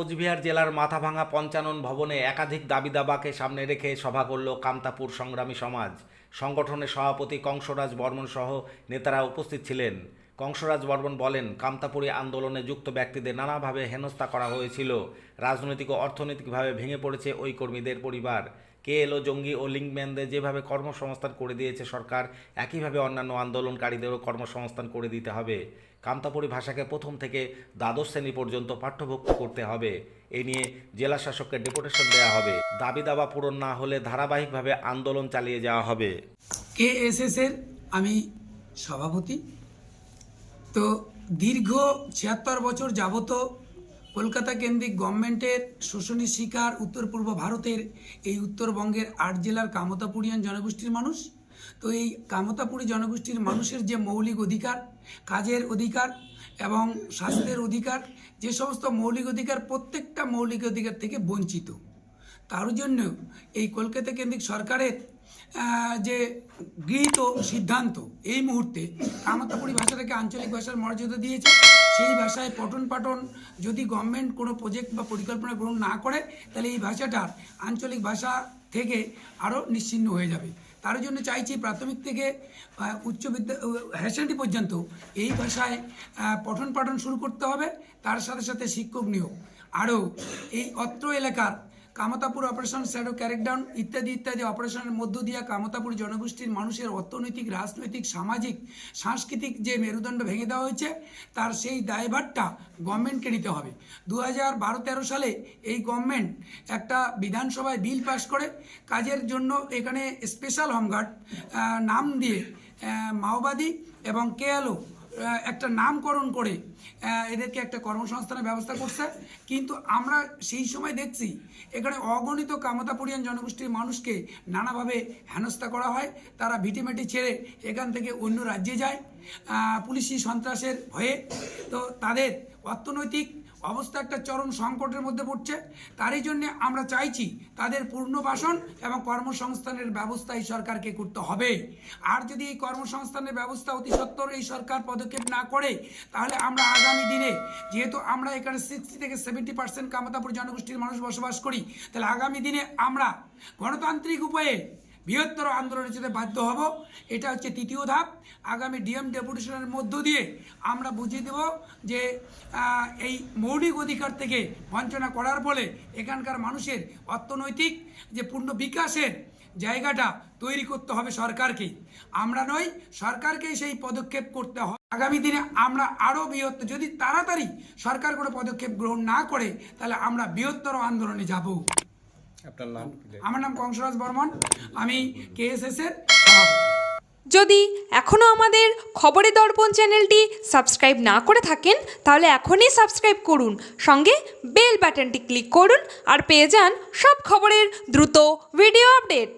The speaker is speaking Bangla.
কোচবিহার জেলার মাথাভাঙা পঞ্চানন ভবনে একাধিক দাবি দাবাকে সামনে রেখে সভা করল কামতাপুর সংগ্রামী সমাজ। সংগঠনের সভাপতি কংসরাজ বর্মন সহ নেতারা উপস্থিত ছিলেন। কংসরাজ বর্মন বলেন, কামতাপুরী আন্দোলনে যুক্ত ব্যক্তিদের নানাভাবে হেনস্থা করা হয়েছিল। রাজনৈতিক ও অর্থনৈতিকভাবে ভেঙে পড়েছে ওই কর্মীদের পরিবার। কে এলো জঙ্গি ও লিঙ্কম্যানদের যেভাবে কর্মসংস্থান করে দিয়েছে সরকার, একইভাবে অন্যান্য আন্দোলনকারীদেরও কর্মসংস্থান করে দিতে হবে। কামতাপুরী ভাষাকে প্রথম থেকে দ্বাদশ শ্রেণি পর্যন্ত পাঠ্যভুক্ত করতে হবে। এ নিয়ে জেলা শাসককে ডেপুটেশন দেওয়া হবে। দাবি দাবা পূরণ না হলে ধারাবাহিকভাবে আন্দোলন চালিয়ে যাওয়া হবে। কেএসএস এর আমি সভাপতি তো দীর্ঘ ছিয়াত্তর বছর যাবত কলকাতা কেন্দ্রিক গভর্নমেন্টের শোষণের শিকার উত্তর পূর্ব ভারতের এই উত্তরবঙ্গের আট জেলার কামতাপুরিয়ান জনগোষ্ঠীর মানুষ। তো এই কামতাপুরী জনগোষ্ঠীর মানুষের যে মৌলিক অধিকার, কাজের অধিকার এবং স্বাস্থ্যের অধিকার, যে সমস্ত মৌলিক অধিকার প্রত্যেকটা মৌলিক অধিকার থেকে বঞ্চিত। তার জন্য এই কলকাতা কেন্দ্রিক সরকারের যে গৃহীত সিদ্ধান্ত, এই মুহূর্তে কামতাপুরী ভাষাটাকে আঞ্চলিক ভাষার মর্যাদা দিয়েছে। সেই ভাষায় পঠন পাঠন যদি গভর্নমেন্ট কোনো প্রজেক্ট বা পরিকল্পনা গ্রহণ না করে, তাহলে এই ভাষাটা আঞ্চলিক ভাষা থেকে আরও নিশ্চিহ্ন হয়ে যাবে। তার জন্য চাইছি প্রাথমিক থেকে উচ্চ বিদ্যা হ্যাসেন্ডি পর্যন্ত এই ভাষায় পঠন পাঠন শুরু করতে হবে। তার সাথে সাথে শিক্ষক নিয়োগ। আরও এই অত্র এলাকার কামতাপুর অপারেশন শ্যাডো ক্যারেকডাউন ইত্যাদি ইত্যাদি অপারেশনের মধ্য দিয়ে কামতাপুর জনগোষ্ঠীর মানুষের অর্থনৈতিক রাজনৈতিক সামাজিক সাংস্কৃতিক যে মেরুদণ্ড ভেঙে দেওয়া হয়েছে তার সেই দায়ভারটা গভর্নমেন্টকে নিতে হবে। দু হাজার বারো তেরো সালে এই গভর্নমেন্ট একটা বিধানসভায় বিল পাশ করে। কাজের জন্য এখানে স্পেশাল হোমগার্ড নাম দিয়ে মাওবাদী এবং আহ, একটা নামকরণ করে এদেরকে একটা কর্মসংস্থানের ব্যবস্থা করছে। কিন্তু আমরা সেই সময় দেখছি, এখানে অগণিত কামতাপুরিয়ান জনগোষ্ঠীর মানুষকে নানাভাবে হেনস্থা করা হয়। তারা ভিটিমাটি ছেড়ে এখান থেকে অন্য রাজ্যে যায় পুলিশি সন্ত্রাসের হয়ে তো তাদের অর্থনৈতিক অবস্থা একটা চরম সংকটের মধ্যে পড়ছে। তারই জন্য আমরা চাইছি তাদের পূর্ণবাসন এবং কর্মসংস্থানের ব্যবস্থা এই সরকারকে করতে হবে। আর যদি এই কর্মসংস্থানের ব্যবস্থা অতি সত্বর এই সরকার পদক্ষেপ না করে, তাহলে আমরা আগামী দিনে যেহেতু আমরা এখানে সিক্সটি থেকে সেভেন্টি পার্সেন্ট কামতাপুর জনগোষ্ঠীর মানুষ বসবাস করি, তাহলে আগামী দিনে আমরা গণতান্ত্রিক উপায়ে বৃহত্তর আন্দোলনের যেতে বাধ্য হব। এটা হচ্ছে তৃতীয় ধাপ। আগামী ডিএম ডেপুটেশনের মধ্য দিয়ে আমরা বুঝিয়ে দেব যে এই মৌলিক অধিকার থেকে বঞ্চনা করার ফলে এখানকার মানুষের অর্থনৈতিক যে পূর্ণ বিকাশের জায়গাটা তৈরি করতে হবে সরকারকে। আমরা নই সরকারকেই সেই পদক্ষেপ করতে হবে আগামী দিনে আমরা আরও বৃহত্তর, যদি তাড়াতাড়ি সরকার কোনো পদক্ষেপ গ্রহণ না করে, তাহলে আমরা বৃহত্তর আন্দোলনে যাব। আপনার নাম আমার নাম কংসরাজ বর্মন। আমি কেএসএস এর যদি এখনও আমাদের খবরের দর্পণ চ্যানেলটি সাবস্ক্রাইব না করে থাকেন তাহলে এখনই সাবস্ক্রাইব করুন। সঙ্গে বেল বাটনটি ক্লিক করুন আর পেয়ে যান সব খবরের দ্রুত ভিডিও আপডেট।